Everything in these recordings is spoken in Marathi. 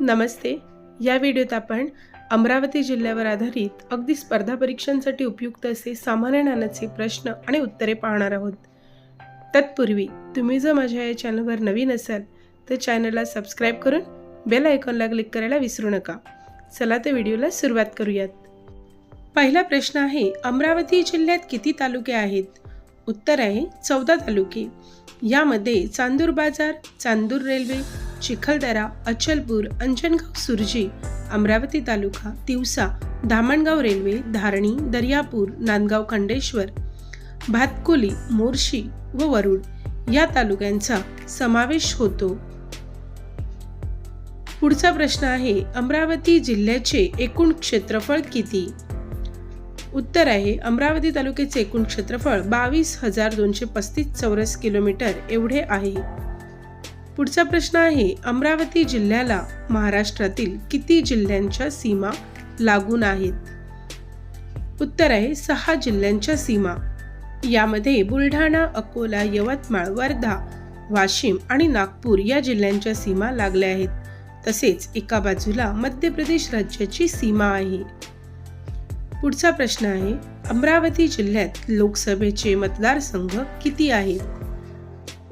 नमस्ते. या व्हिडिओत आपण अमरावती जिल्ह्यावर आधारित अगदी स्पर्धा परीक्षांसाठी उपयुक्त असे सामान्य ज्ञानाचे प्रश्न आणि उत्तरे पाहणार आहोत. तत्पूर्वी तुम्ही जर माझ्या या चॅनलवर नवीन असाल तर चॅनलला सबस्क्राईब करून बेल आयकॉनला क्लिक करायला विसरू नका. चला तर व्हिडिओला सुरुवात करूयात. पहिला प्रश्न आहे अमरावती जिल्ह्यात किती तालुके आहेत? उत्तर आहे चौदा तालुके. यामध्ये चांदूर बाजार चांदूर रेल्वे चिखलदरा अचलपूर अंजनगाव सुरजी अमरावती तालुका तिवसा धामणगाव रेल्वे धारणी दर्यापूर नांदगाव खंडेश्वर भातकुली मोर्शी व वरुड या तालुक्यांचा समावेश होतो. पुढचा प्रश्न आहे अमरावती जिल्ह्याचे एकूण क्षेत्रफळ किती? उत्तर आहे अमरावती तालुक्याचे एकूण क्षेत्रफळ बावीस हजार दोनशे पस्तीस चौरस किलोमीटर एवढे आहे. पुढचा प्रश्न आहे अमरावती जिल्ह्याला महाराष्ट्रातील किती जिल्ह्यांच्या सीमा लागून आहेत? उत्तर आहे सहा जिल्ह्यांच्या सीमा. यामध्ये बुलढाणा अकोला यवतमाळ वर्धा वाशिम आणि नागपूर या जिल्ह्यांच्या सीमा लागल्या आहेत. तसेच एका बाजूला मध्य प्रदेश राज्याची सीमा आहे. पुढचा प्रश्न आहे अमरावती जिल्ह्यात लोकसभेचे मतदारसंघ किती आहेत?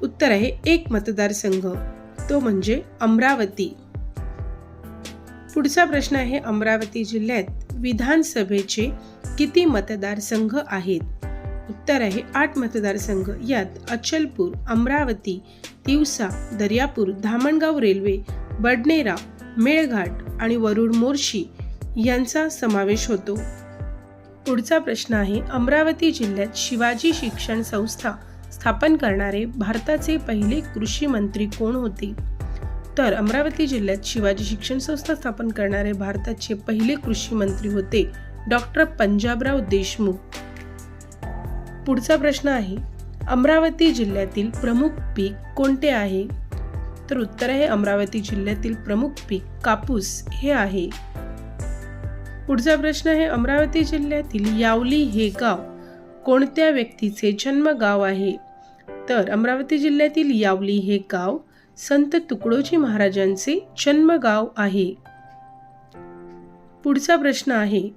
उत्तर आहे एक मतदारसंघ. तो म्हणजे अमरावती. पुढचा प्रश्न आहे अमरावती जिल्ह्यात विधानसभेचे किती मतदारसंघ आहेत? उत्तर आहे आठ मतदारसंघ. यात अचलपूर अमरावती तिवसा दर्यापूर धामणगाव रेल्वे बडनेरा मेळघाट आणि वरुड मोर्शी यांचा समावेश होतो. पुढचा प्रश्न आहे अमरावती जिल्ह्यात शिवाजी शिक्षण संस्था स्थापन करणारे भारताचे पहिले कृषी मंत्री कोण होते? तर अमरावती जिल्ह्यात शिवाजी शिक्षण संस्था स्थापन करणारे भारताचे पहिले कृषी मंत्री होते डॉक्टर पंजाबराव देशमुख. पुढचा प्रश्न आहे अमरावती जिल्ह्यातील प्रमुख पीक कोणते आहे? तर उत्तर आहे अमरावती जिल्ह्यातील प्रमुख पीक कापूस हे आहे. पुढचा प्रश्न आहे अमरावती जिल्ह्यातील यावली हे गाव कोणत्या व्यक्तीचे जन्मगाव आहे? तर अमरावती जिल्ह्यातील यावली हे गाव संत तुकडोजी महाराजांचे जन्मगाव आहे. पुढचा प्रश्न आहे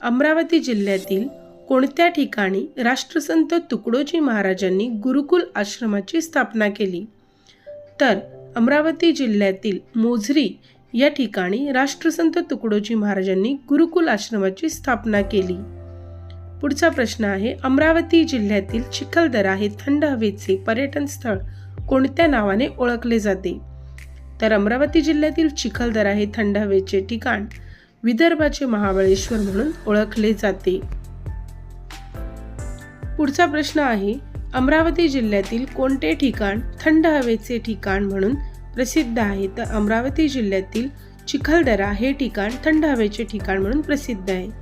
अमरावती जिल्ह्यातील कोणत्या ठिकाणी राष्ट्रसंत तुकडोजी महाराजांनी गुरुकुल आश्रमाची स्थापना केली? तर अमरावती जिल्ह्यातील मोझरी या ठिकाणी राष्ट्रसंत तुकडोजी महाराजांनी गुरुकुल आश्रमाची स्थापना केली. पुढचा प्रश्न आहे अमरावती जिल्ह्यातील चिखलदरा हे थंड हवेचे पर्यटन स्थळ कोणत्या नावाने ओळखले जाते? तर अमरावती जिल्ह्यातील चिखलदरा हे थंड हवेचे ठिकाण विदर्भाचे महाबळेश्वर म्हणून ओळखले जाते. पुढचा प्रश्न आहे अमरावती जिल्ह्यातील कोणते ठिकाण थंड हवेचे ठिकाण म्हणून प्रसिद्ध आहे? तर अमरावती जिल्ह्यातील चिखलदरा हे ठिकाण थंड हवेचे ठिकाण म्हणून प्रसिद्ध आहे.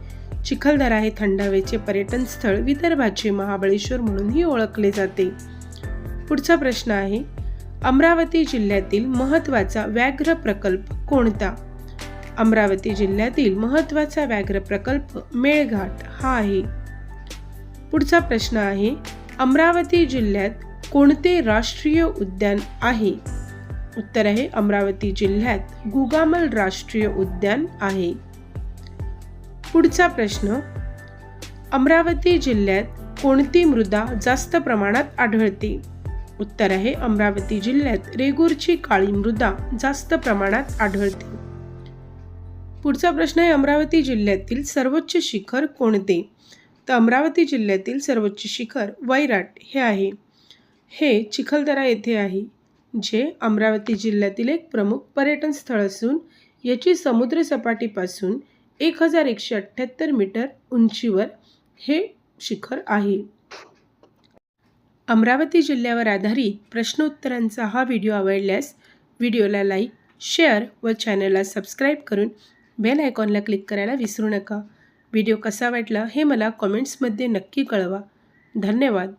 चिखलदरा हे थंड हवेचे पर्यटन स्थळ विदर्भाचे महाबळेश्वर म्हणूनही ओळखले जाते. पुढचा प्रश्न आहे अमरावती जिल्ह्यातील महत्त्वाचा व्याघ्र प्रकल्प कोणता? अमरावती जिल्ह्यातील महत्त्वाचा व्याघ्र प्रकल्प मेळघाट हा आहे. पुढचा प्रश्न आहे अमरावती जिल्ह्यात कोणते राष्ट्रीय उद्यान आहे? उत्तर आहे अमरावती जिल्ह्यात गुगामल राष्ट्रीय उद्यान आहे. पुढचा प्रश्न अमरावती जिल्ह्यात कोणती मृदा जास्त प्रमाणात आढळते? उत्तर आहे अमरावती जिल्ह्यात रेगूरची काळी मृदा जास्त प्रमाणात आढळते. पुढचा प्रश्न आहे अमरावती जिल्ह्यातील सर्वोच्च शिखर कोणते? तर अमरावती जिल्ह्यातील सर्वोच्च शिखर वैराट हे आहे. हे चिखलदरा येथे आहे जे अमरावती जिल्ह्यातील एक प्रमुख पर्यटन स्थळ असून याची समुद्रसपाटीपासून एक हजार एकशे अठ्ठ्याहत्तर मीटर उंचीवर हे शिखर आहे. अमरावती जिल्ह्यावर आधारित प्रश्नोत्तरांचा हा व्हिडिओ आवडल्यास व्हिडिओला लाईक शेअर व चॅनलला सबस्क्राईब करून बेल आयकॉनला क्लिक करायला विसरू नका. व्हिडिओ कसा वाटला हे मला कॉमेंट्समध्ये नक्की कळवा. धन्यवाद.